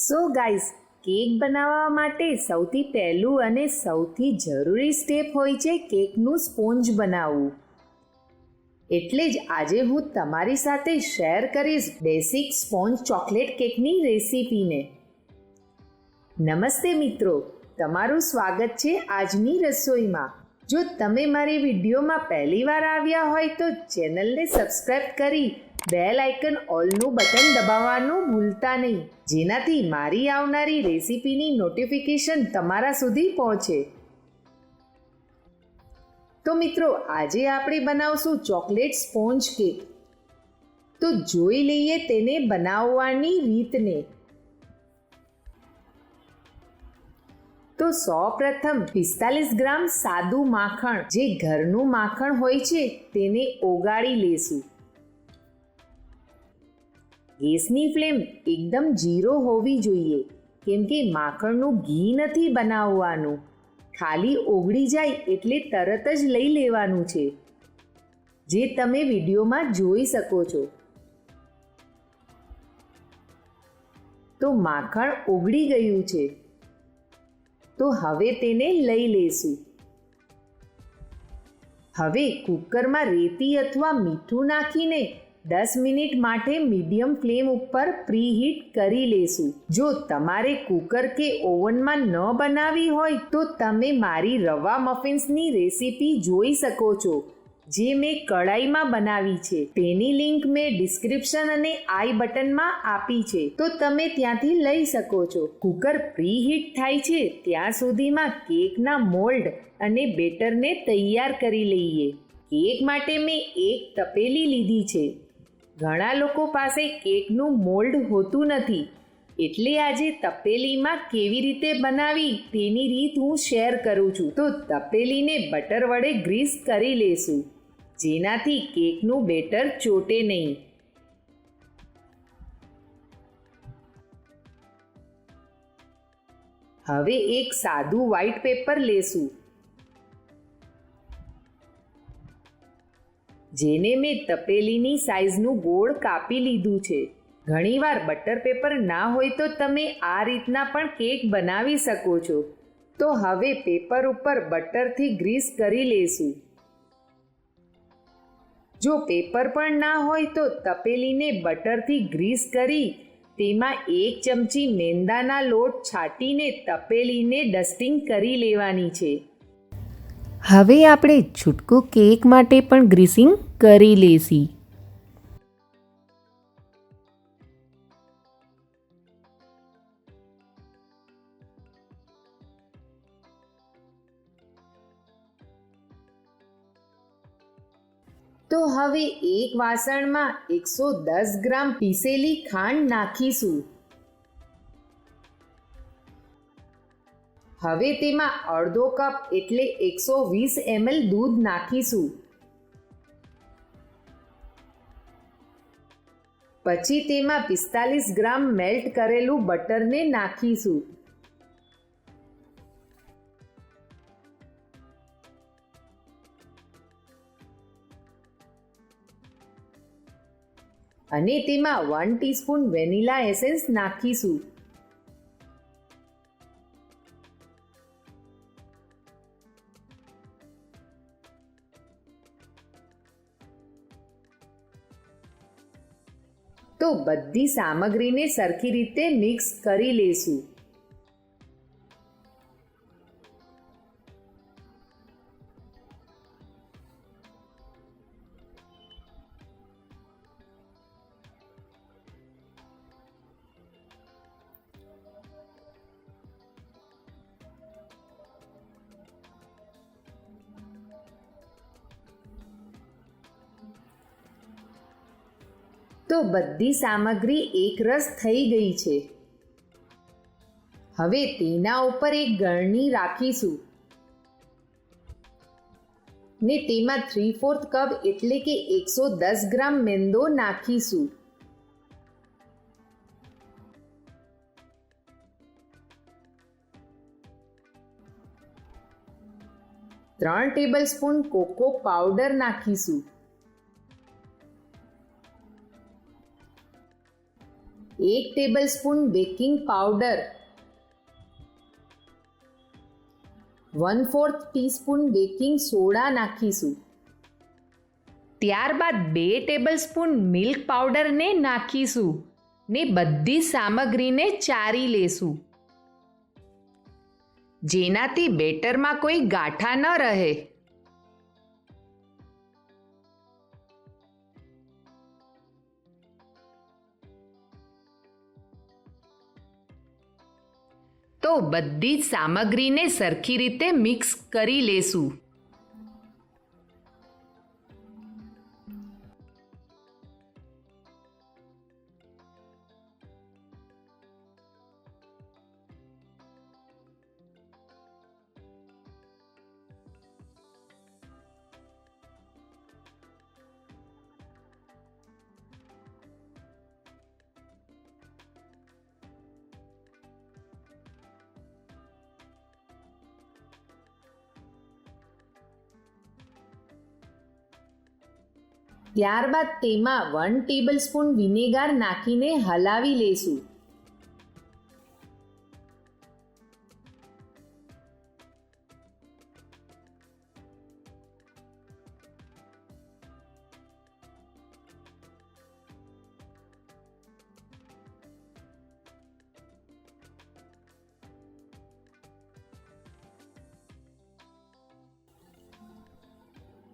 So guys cake બનાવવા માટે સૌથી પહેલું અને સૌથી જરૂરી સ્ટેપ હોય છે કેકનું સ્પોન્જ બનાવવું. એટલે જ આજે હું તમારી સાથે શેર કરીશ બેસિક સ્પોન્જ ચોકલેટ કેકની રેસીપીને નમસ્તે મિત્રો, તમારું સ્વાગત છે આજની રસોઈમાં. જો તમે મારી વિડીયોમાં પહેલીવાર આવ્યા હોય તો ચેનલને સબસ્ક્રાઈબ કરી બેલ આઇકન ઓલનું બટન દબાવવાનું ભૂલતા નહીં. જેનાથી મારી આવનારી રેસીપીની નોટિફિકેશન તમારા સુધી પહોંચે. તો મિત્રો, આજે આપણે બનાવશું ચોકલેટ સ્પોન્જ કેક. તો જોઈ લઈએ તેને બનાવવાની રીતને. તો સૌ પ્રથમ પિસ્તાલીસ ગ્રામ સાદું માખણ, જે ઘરનું માખણ હોય છે, તેને ઓગાળી લેશું. ગેસની ફ્લેમ એકદમ જીરો હોવી જોઈએ, કેમ કે માખણનું ઘી નથી બનાવવાનું. ખાલી ઓગળી જાય એટલે તરત જ લઈ લેવાનું છે. જે તમે વિડીયોમાં જોઈ શકો છો. તો માખણ ઓગળી ગયું છે. તો હવે તેને લઈ લેશું. હવે કુકરમાં રેતી અથવા મીઠું નાખીને દસ મિનિટ માટે મીડિયમ ફ્લેમ ઉપર પ્રીહીટ કરી લેશું. જો તમારે કુકર કે ઓવનમાં ન બનાવી હોય તો તમે મારી રવા મફિન્સની રેસીપી જોઈ શકો છો, જે મેં કડાઈમાં બનાવી છે. તેની લિંક મેં ડિસ્ક્રિપ્શન અને આઈ બટનમાં આપી છે. તો તમે ત્યાંથી લઈ શકો છો. કુકર પ્રીહીટ થાય છે ત્યાં સુધીમાં કેકના મોલ્ડ અને બેટરને તૈયાર કરી લઈએ. કેક માટે મેં એક તપેલી લીધી છે. ઘણા લોકો પાસે કેકનું મોલ્ડ હોતું નથી. એટલે આજે તપેલીમાં કેવી રીતે બનાવી તેની રીત હું શેર કરું છું. તો તપેલીને બટર વડે ગ્રીસ કરી લેશું. જેનાથી કેકનું બેટર ચોટે નહીં. હવે એક સાદું વ્હાઈટ પેપર લેશું. જેને મેં તપેલીની સાઇઝનું ગોળ કાપી લીધું છે. ઘણીવાર બટર પેપર ના હોય તો તમે આ રીતના પણ કેક બનાવી શકો છો. તો હવે પેપર ઉપર બટરથી ગ્રીસ કરી લેશું. જો પેપર પણ ના હોય તો તપેલીને બટરથી ગ્રીસ કરી તેમાં એક ચમચી મેંદાના લોટ છાંટીને તપેલીને ડસ્ટિંગ કરી લેવાની છે. હવે આપણે છૂટકો કેક માટે પણ ગ્રીસિંગ કરી લેશી તો હવે એક વાસણમાં એકસો દસ ગ્રામ પીસેલી ખાંડ નાખીશું. હવે તેમાં અડધો કપ એટલે એકસો વીસ એમએલ દૂધ નાખીશું. પછી તેમાં પિસ્તાલીસ ગ્રામ મેલ્ટ કરેલું બટરને નાખીશું. અને તેમાં વન ટીસ્પૂન વેનિલા એસેન્સ નાખીશું. બધી સામગ્રીને સરખી રીતે મિક્સ કરી લેશું. બધી સામગ્રી એકરસ થઈ ગઈ છે. હવે તેના ઉપર એક ગળણી રાખીશું. ને તેમાં થ્રી ફોર્થ કપ એટલે કે એકસો દસ ગ્રામ મેંદો નાખીશું. ત્રણ ટેબલ સ્પૂન કોકો પાવડર નાખીશું. એક tablespoon baking powder one fourth teaspoon baking soda નાખીશું. ત્યારબાદ બે ટેબલ સ્પૂન મિલ્ક પાવડરને નાખીશું ને બધી સામગ્રીને ચારી લેશું. જેનાથી બેટરમાં કોઈ ગાંઠા ન રહે. તો બધી જ સામગ્રીને સરખી રીતે મિક્સ કરી લેશું. ત્યારબાદ તેમાં વન ટેબલ સ્પૂન વિનેગાર નાખીને હલાવી લેશું.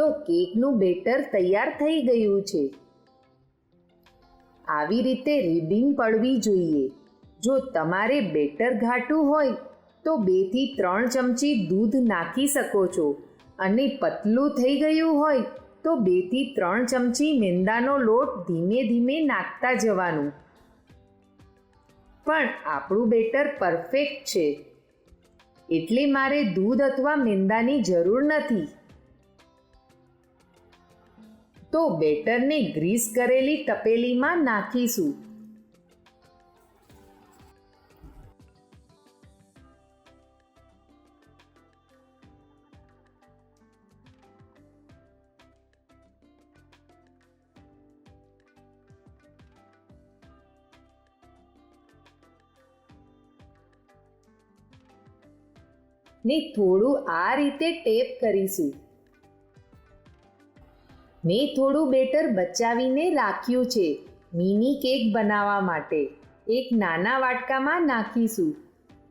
તો કેકનું બેટર તૈયાર થઈ ગયું છે. આવી રીતે રિબિંગ પડવી જોઈએ. જો તમારે બેટર ઘાટું હોય, તો બેથી ત્રણ ચમચી દૂધ નાખી શકો છો. અને પતલું થઈ ગયું હોય, તો બેથી ત્રણ ચમચી મેંદાનો લોટ ધીમે ધીમે નાખતા જવાનું. પણ આપણું બેટર પરફેક્ટ છે. એટલે મારે દૂધ અથવા મેંદાની જરૂર નથી. તો બેટરને ગ્રીસ કરેલી તપેલીમાં નાખીશું. ને થોડું આ રીતે ટેપ કરીશું. મેં થોડું બેટર બચાવીને રાખ્યું છે, મિની કેક બનાવવા માટે. એક નાના વાટકામાં નાખીશું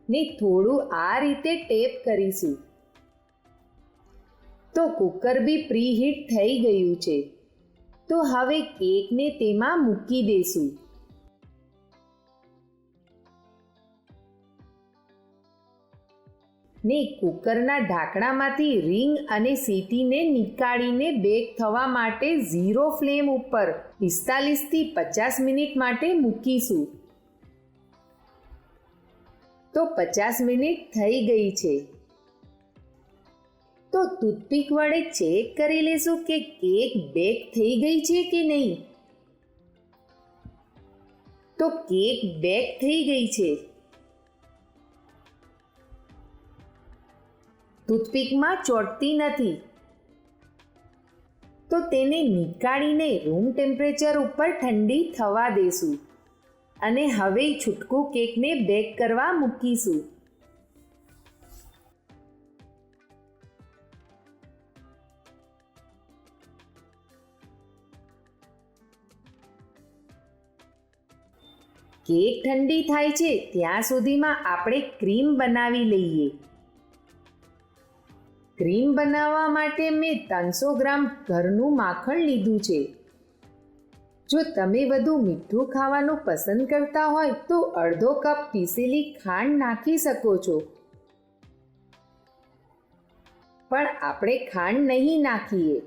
ને થોડું આ રીતે ટેપ કરીશું. તો કુકર બી પ્રીહીટ થઈ ગયું છે. તો હવે કેકને તેમાં મૂકી દેશું. ને કુકરના ઢાંકણામાંથી રિંગ અને સીટીને નીકાળીને બેક થવા માટે ઝીરો ફ્લેમ ઉપર પિસ્તાલીસથી પચાસ મિનિટ માટે મૂકીશું. તો પચાસ મિનિટ થઈ ગઈ છે. તો ટૂથપીક વડે ચેક કરી લેશું કે કેક બેક થઈ ગઈ છે કે નહીં. તો કેક બેક થઈ ગઈ છે. ટૂથપીકમાં ચોંટતી નથી. તો તેને નીકાળીને રૂમ ટેમ્પરેચર ઉપર ઠંડી થવા દેશું. અને હવે છૂટકું કેકને બેક કરવા મૂકીશું. કેક ઠંડી થાય છે, ત્યાં સુધીમાં આપણે ક્રીમ બનાવી લઈએ. ક્રીમ બનાવવા માટે મેં ત્રણસો ગ્રામ ઘરનું માખણ લીધું છે. જો તમે વધુ મીઠું ખાવાનું પસંદ કરતા હોય તો અડધો કપ પીસેલી ખાંડ નાખી શકો છો. પણ આપણે ખાંડ નહીં નાખીએ.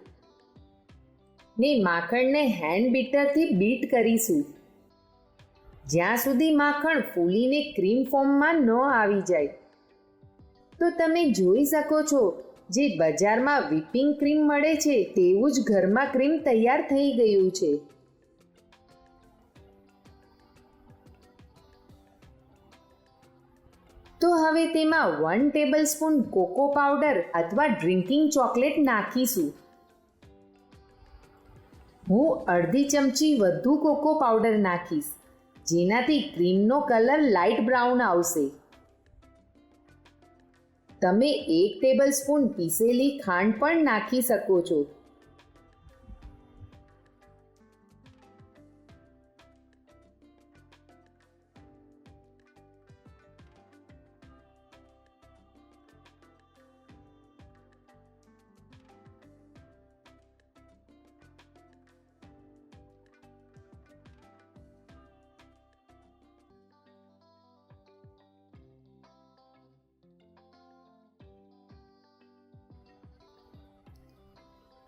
ને માખણને હેન્ડ બીટરથી બીટ કરીશું. જ્યાં સુધી માખણ ફૂલીને ક્રીમ ફોર્મમાં ન આવી જાય. તો તમે જોઈ શકો છો જે બજારમાં વિપિંગ ક્રીમ મળે છે, તેવું જ ઘરમાં ક્રીમ તૈયાર થઈ ગયું છે. તો હવે તેમાં one tablespoon cocoa powder અથવા ડ્રિંકિંગ ચોકલેટ નાખીશું. હું અડધી ચમચી વધુ કોકો પાવડર નાખીશ, જેનાથી ક્રીમનો કલર લાઇટ બ્રાઉન આવશે. તમે એક ટેબલ સ્પૂન પીસેલી ખાંડ પણ નાખી શકો છો.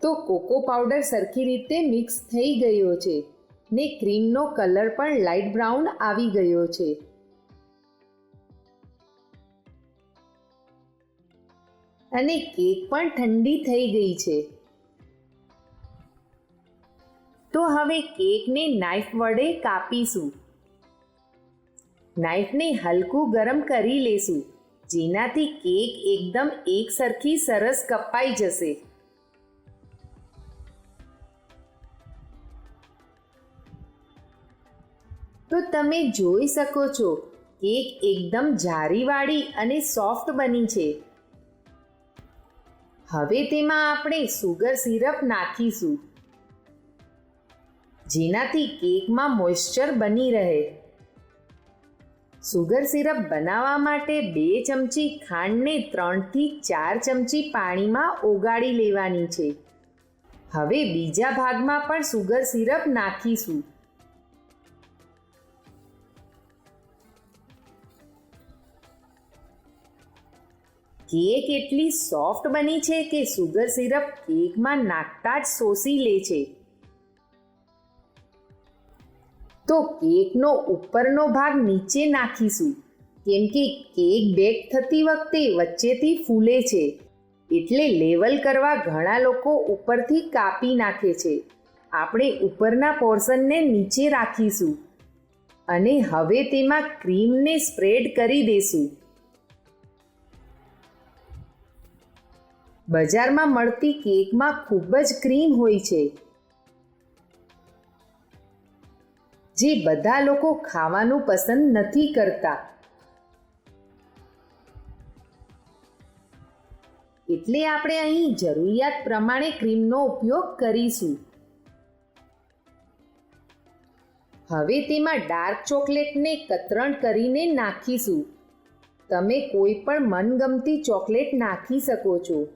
તો કોકો પાવડર સરખી રીતે મિક્સ થઈ ગયો છે ને ક્રીમનો કલર પણ લાઇટ બ્રાઉન આવી ગયો છે. અને કેક પણ ઠંડી થઈ ગઈ છે. તો હવે કેકને નાઈફ વડે કાપીશું. નાઈફને હલકું ગરમ કરી લેશું, જેનાથી કેક એકદમ એક સરખી સરસ કપાઈ જશે. તમે જોઈ શકો છો, કેક એકદમ જારીવાળી અને સોફ્ટ બની છે. હવે તેમાં આપણે સુગર સિરપ નાખીશું. જેનાથી કેકમાં મોઇશ્ચર બની રહે. સુગર સિરપ બનાવવા માટે બે ચમચી ખાંડને ત્રણથી ચાર ચમચી પાણીમાં ઓગાળી લેવાની છે. હવે બીજા ભાગમાં પણ સુગર સિરપ નાખીશું. કેક એટલી સોફ્ટ બની છે કે સુગર સિરપ કેકમાં નાખતા જ શોષી લે છે. તો કેકનો ઉપરનો ભાગ નીચે નાખીશું. કેમ કે કેક બેક થતી વખતે વચ્ચેથી ફૂલે છે. એટલે લેવલ કરવા ઘણા લોકો ઉપરથી કાપી નાખે છે. આપણે ઉપરના પોર્શનને નીચે રાખીશું. અને હવે તેમાં ક્રીમને સ્પ્રેડ કરી દેશું. બજારમાં મળતી કેકમાં ખૂબ જ ક્રીમ હોય છે. જે બધા લોકો ખાવાનું પસંદ નથી કરતા. એટલે આપણે અહીં જરૂરિયાત પ્રમાણે ક્રીમનો ઉપયોગ કરીશું. હવે તેમાં ડાર્ક ચોકલેટને કતરણ કરીને નાખીશું. તમે કોઈ પણ મનગમતી ચોકલેટ નાખી શકો છો.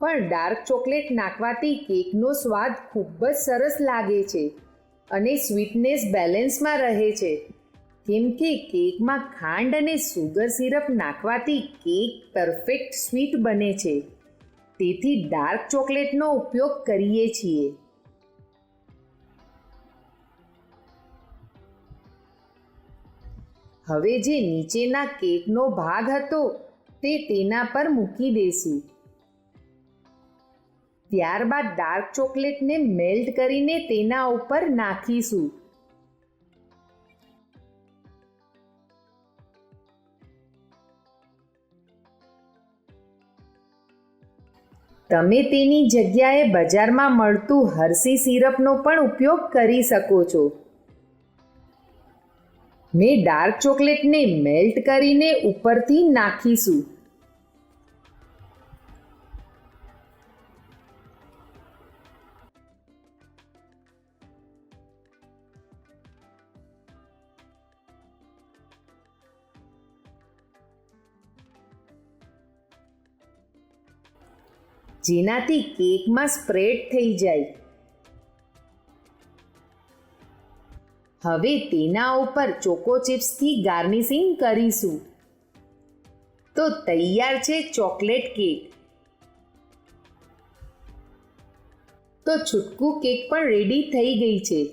પણ ડાર્ક ચોકલેટ નાખવાથી કેકનો સ્વાદ ખૂબ જ સરસ લાગે છે અને સ્વીટનેસ બેલેન્સમાં રહે છે. કેમ કે કેકમાં ખાંડ અને સુગર સિરપ નાખવાથી કેક પરફેક્ટ સ્વીટ બને છે. તેથી ડાર્ક ચોકલેટનો ઉપયોગ કરીએ છીએ. હવે જે નીચેના કેકનો ભાગ હતો તે તેના પર મૂકી દેશું ત્યારબાદ ડાર્ક ચોકલેટને મેલ્ટ કરીને તેના ઉપર નાખીશું. તમે તેની જગ્યાએ બજારમાં મળતું હર્સી સિરપનો પણ ઉપયોગ કરી શકો છો. મેં ડાર્ક ચોકલેટને મેલ્ટ કરીને ઉપરથી નાખીશું. જેનાથી કેકમાં સ્પ્રેડ થઈ જાય. હવે તેના ઉપર ચોકો ચિપ્સથી ગાર્નિશિંગ કરીશું. તો તૈયાર છે ચોકલેટ કેક. તો છૂટકું કેક પણ રેડી થઈ ગઈ છે.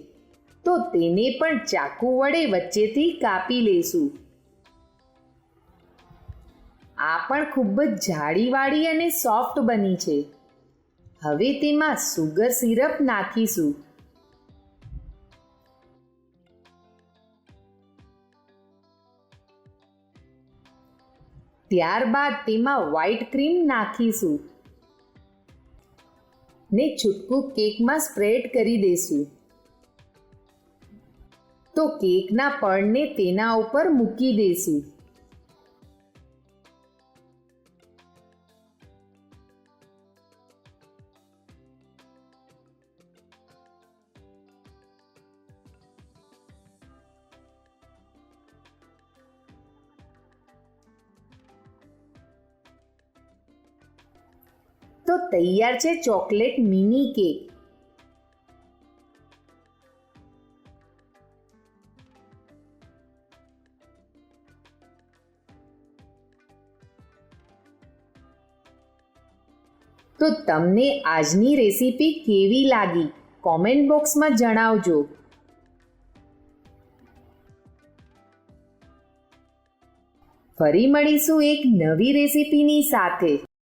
તો તેને પણ ચાકુ વડે વચ્ચેથી કાપી લેશું. આ પણ ખૂબ જ જાડીવાળી અને સોફ્ટ બની છે. હવે તેમાં સુગર સિરપ નાખીશું. ત્યારબાદ તેમાં વ્હાઈટ ક્રીમ નાખીશું. ને છૂટકું કેકમાં સ્પ્રેડ કરી દઈશું તો કેકના પડને તેના ઉપર મૂકી દેશું. તૈયાર છે ચોકલેટ મિની કેક. તો તમને આજની રેસીપી કેવી લાગી? કોમેન્ટ બોક્સમાં જણાવજો. ફરી મળીશું એક નવી રેસીપીની સાથે.